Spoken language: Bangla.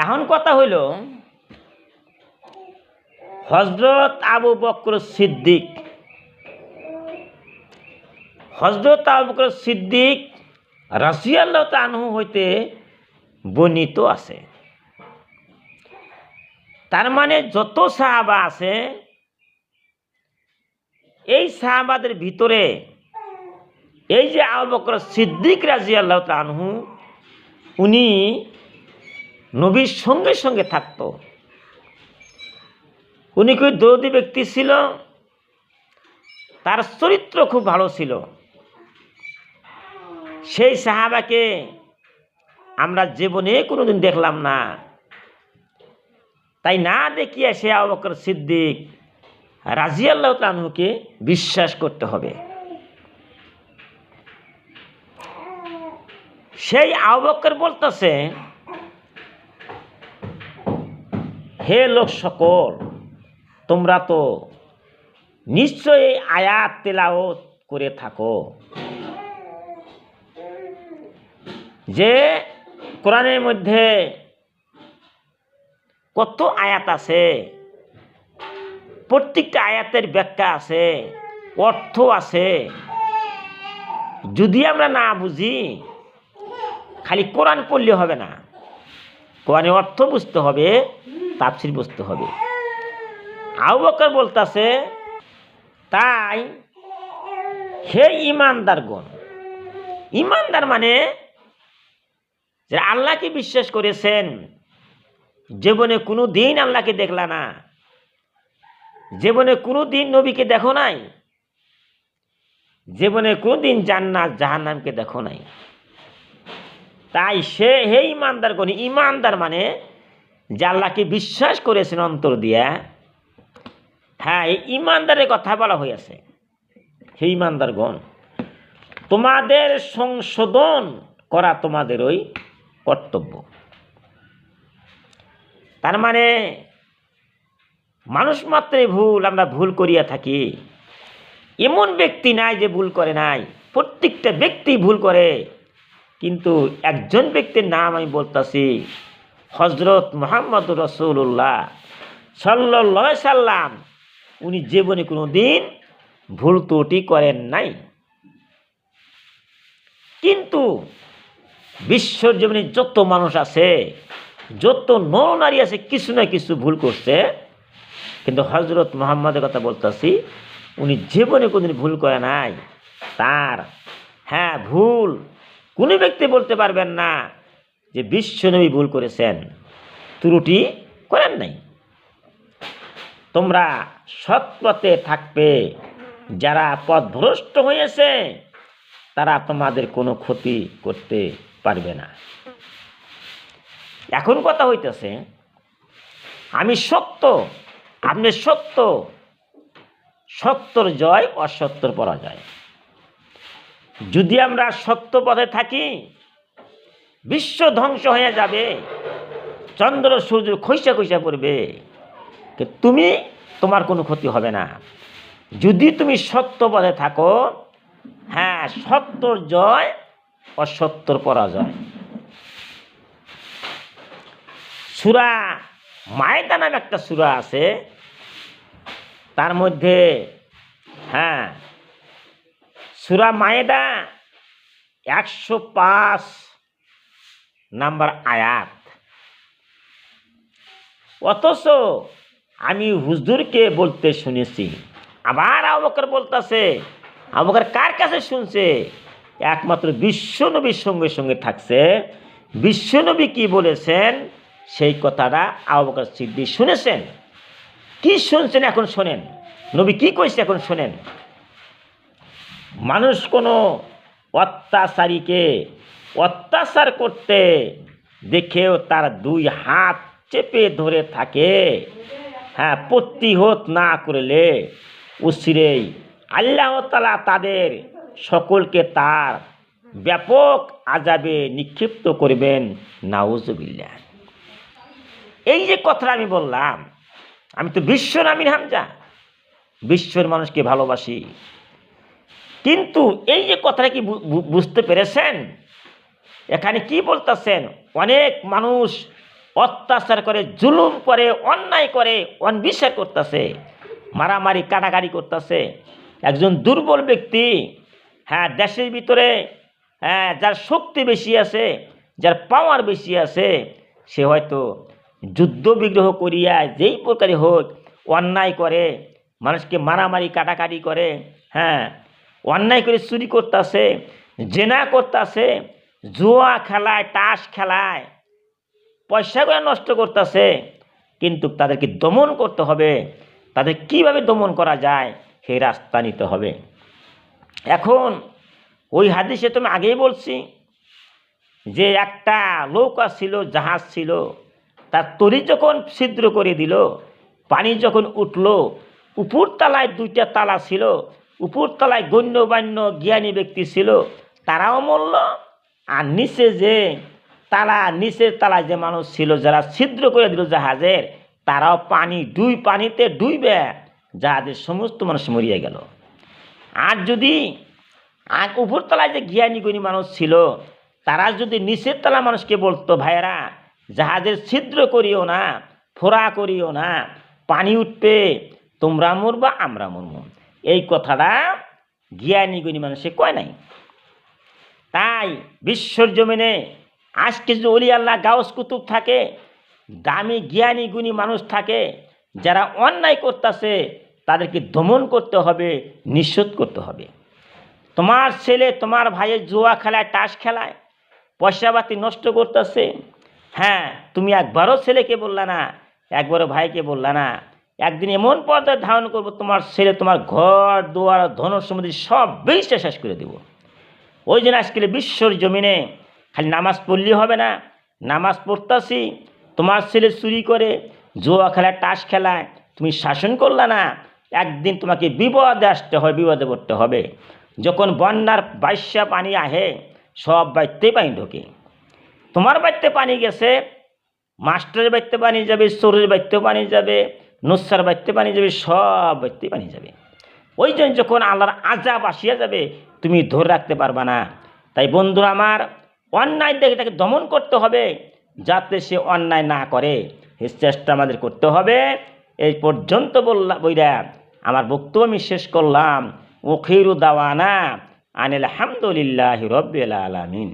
এখন কথা হইল হজরত আবু বকর সিদ্দিক। হজরত আবু বকর সিদ্দিক রাশিয়াল্লাহ আনহু হইতে বর্ণিত আছে। তার মানে যত সাহাবা আছে, এই সাহাবাদের ভিতরে এই যে আবু বকর সিদ্দিক রাজিয়াল্লাহ আনহু, উনি নবীর সঙ্গে সঙ্গে থাকতো। উনি খুব দৌদি ব্যক্তি ছিল, তার চরিত্র খুব ভালো ছিল। সেই সাহাবাকে আমরা জীবনে কোনোদিন দেখলাম না। তাই না দেখিয়ে সে আবকর সিদ্দিক রাজিয়াল্লাহ তালুকে বিশ্বাস করতে হবে। সেই আবকর বলতেছে হে লোক সকল, তোমরা তো নিশ্চয়ই আয়াত তেলাওত করে থাকো। যে কোরআনের মধ্যে কত আয়াত আছে, প্রত্যেকটা আয়াতের ব্যাখ্যা আছে, অর্থ আছে। যদি আমরা না বুঝি, খালি কোরআন পড়লে হবে না। কোরআনের অর্থ বুঝতে হবে তাফসির বুঝতে হবে। আবু বকর বলতাছে, তাই হে ইমানদারগণ ইমানদার মানে যে আল্লাহকে বিশ্বাস করেছেন, জীবনে কোনো দিন আল্লাহকে দেখলা না, জীবনে কোনো দিন নবীকে দেখো নাই, জীবনে কোনো দিন জান্নাত, জাহান্নামকে দেখো নাই। তাই সে, হে ইমানদার কোন ইমানদার মানে যে আল্লাহকে বিশ্বাস করেছেন অন্তর দিয়া হ্যাঁ এই ইমানদারের কথা বলা হয়েছে হে ইমানদারগণ, তোমাদের সংশোধন করা তোমাদের ওই কর্তব্য। তার মানে মানুষ মাত্রই ভুল, আমরা ভুল করিয়া থাকি। এমন ব্যক্তি নাই যে ভুল করে নাই। প্রত্যেকটা ব্যক্তি ভুল করে, কিন্তু একজন ব্যক্তির নাম আমি বলতেছি হজরত মোহাম্মদ রসুল্লাহ সাল্লা সাল্লাম, উনি জীবনে কোনো দিন ভুল ত্রুটি করেন নাই। কিন্তু বিশ্বর জীবনে যত মানুষ আছে, যত নারী আছে, কিছু না কিছু ভুল করছে। কিন্তু হজরত মোহাম্মদের কথা বলতেছি, উনি জীবনে কোনোদিন ভুল করে নাই। তার হ্যাঁ ভুল কোনো ব্যক্তি বলতে পারবেন না। যে বিশ্বনবী ভুল করেছেন, ত্রুটি করেন নাই। তোমরা সৎ পথে থাকবে, যারা পথভ্রষ্ট হয়েছে, তারা তোমাদের কোনো ক্ষতি করতে পারবে না। এখন কথা হইতেছে, আমি সত্য, আপনি সত্য, সত্যর জয় অসত্যর পরাজয়। যদি আমরা সত্য পথে থাকি বিশ্ব ধ্বংস হয়ে যাবে। চন্দ্র, সূর্য খৈসা খৈসা পড়বে তুমি, তোমার কোনো ক্ষতি হবে না। যদি তুমি সত্য পথে থাকো হ্যাঁ সত্যর জয় অসত্যর পরাজয়। সুরা মায়দা নামে একটা সুরা আছে। তার মধ্যে হ্যাঁ সুরা মায়েদা একশো পাঁচ নাম্বার আয়াত। অথচ আমি হুজুরকে বলতে শুনেছি। আবার আবকর বলতেছে আবকর কার কাছে শুনছে? একমাত্র বিশ্বনবীর সঙ্গে সঙ্গে থাকছে। বিশ্বনবী কি বলেছেন? সেই কথাটা আবকর সিদ্ধি শুনেছেন। কি শুনছেন এখন শোনেন? নবী কি কইছে এখন শোনেন? মানুষ কোনো অত্যাচারীকে অত্যাচার করতে দেখেও তার দুই হাত চেপে ধরে থাকে। হ্যাঁ প্রতিহত না করলে উসিরেই আল্লাহ তালা তাদের সকলকে তার ব্যাপক আজাবে নিক্ষিপ্ত করবেন। নাউজবিল্লা এই যে কথাটা আমি বললাম, আমি তো বিশ্বর আমির হামজা, বিশ্বর মানুষকে ভালোবাসি। কিন্তু এই যে কথাটা কি বুঝতে পেরেছেন? এখানে কি বলতেছেন? অনেক মানুষ অত্যাচার করে, জুলুম করে, অন্যায় করে, অনবিচার করতেছে, মারামারি কাটাকাটি করতেছে। একজন দুর্বল ব্যক্তি হ্যাঁ দেশের ভিতরে হ্যাঁ যার শক্তি বেশি আছে, যার পাওয়ার বেশি আছে, সে হয়তো যুদ্ধ বিগ্রহ করিয়া যেই প্রকারে হোক অন্যায় করে, মানুষকে মারামারি, কাটাকাটি করে হ্যাঁ অন্যায় করে চুরি করতেছে, জেনা করতেছে জুয়া খেলায়, তাস খেলায়। পয়সাগুলো নষ্ট করতেছে, কিন্তু তাদেরকে দমন করতে হবে। তাদের কীভাবে দমন করা যায়, সেই রাস্তা নিতে হবে। এখন ওই হাদিসে তুমি আগেই বলছি যে একটা নৌকা ছিল জাহাজ ছিল, তার তরি যখন ছিদ্র করে দিল, পানি যখন উঠল, উপর তলায় দুইটা তালা ছিল, উপর তলায় গণ্যমান্য জ্ঞানী ব্যক্তি ছিল, তারাও মরল। আর নিচে যে তালা, নিচের তালায় যে মানুষ ছিল, যারা ছিদ্র করে দিল জাহাজের, তারাও পানি, দুই পানিতে ডুইবে, জাহাজের সমস্ত মানুষ মরিয়া গেল। আর যদি আর উপরতলায় যে জ্ঞানী মানুষ ছিল, তারা যদি নিচের তলা মানুষকে বলতো, ভাইয়েরা, জাহাজের ছিদ্র করিও না, ফোড়া করিও না, পানি উঠবে, তোমরা মরবা, আমরা মরব। এই কথাটা জ্ঞানী গুণী মানুষে কয় নাই? তাই বিশ্বর জমিনে আজকে যদি অলি আল্লাহ গাউস কুতুব থাকে, দামি, জ্ঞানী, গুণী মানুষ থাকে, যারা অন্যায় করতেছে, তাদেরকে দমন করতে হবে নিঃশোধ করতে হবে। তোমার ছেলে, তোমার ভাইয়ের জুয়া খেলায়, তাস খেলায় পয়সাপাতি নষ্ট করতেছে হ্যাঁ তুমি একবারও ছেলেকে বললা না, একবারও ভাইকে বললা না, একদিন এমন পর্দায় ধারণ করব, তোমার ছেলে, তোমার ঘর, দুয়ার ধন সমুদ্র সব বেশটা শেষ করে দেবো। ওই জন্য আজকে বিশ্বর জমিনে খালি নামাজ পড়লেই হবে না। নামাজ পড়তাছি, তোমার ছেলে চুরি করে, জুয়া খেলায়, তাস খেলায়, তুমি শাসন করলা না, একদিন তোমাকে বিপদে আসতে হয় বিপদে পড়তে হবে। যখন বন্যার বাইশা পানি আহে, সব বাড়িতে পানি ঢোকে। তোমার বাড়িতে পানি গেছে, মাস্টারের বাড়িতে পানি যাবে, চোরের বাড়িতেও পানি যাবে নুসার বাড়িতে পানি যাবে, সব বাড়িতে পানি যাবে। ওই জন্য যখন আল্লাহর আজাব আসিয়া যাবে, তুমি ধরে রাখতে পারবা না। তাই বন্ধুরা আমার, অন্যায় দেখে তাকে দমন করতে হবে, যাতে সে অন্যায় না করে। এই চেষ্টা আমাদের করতে হবে। এই পর্যন্ত বললাম বইরা, আমার বক্তব্য আমি শেষ করলাম। ও খিরু দাওয়ানা আনিল হামদুলিল্লাহ রব্বিল আলামিন।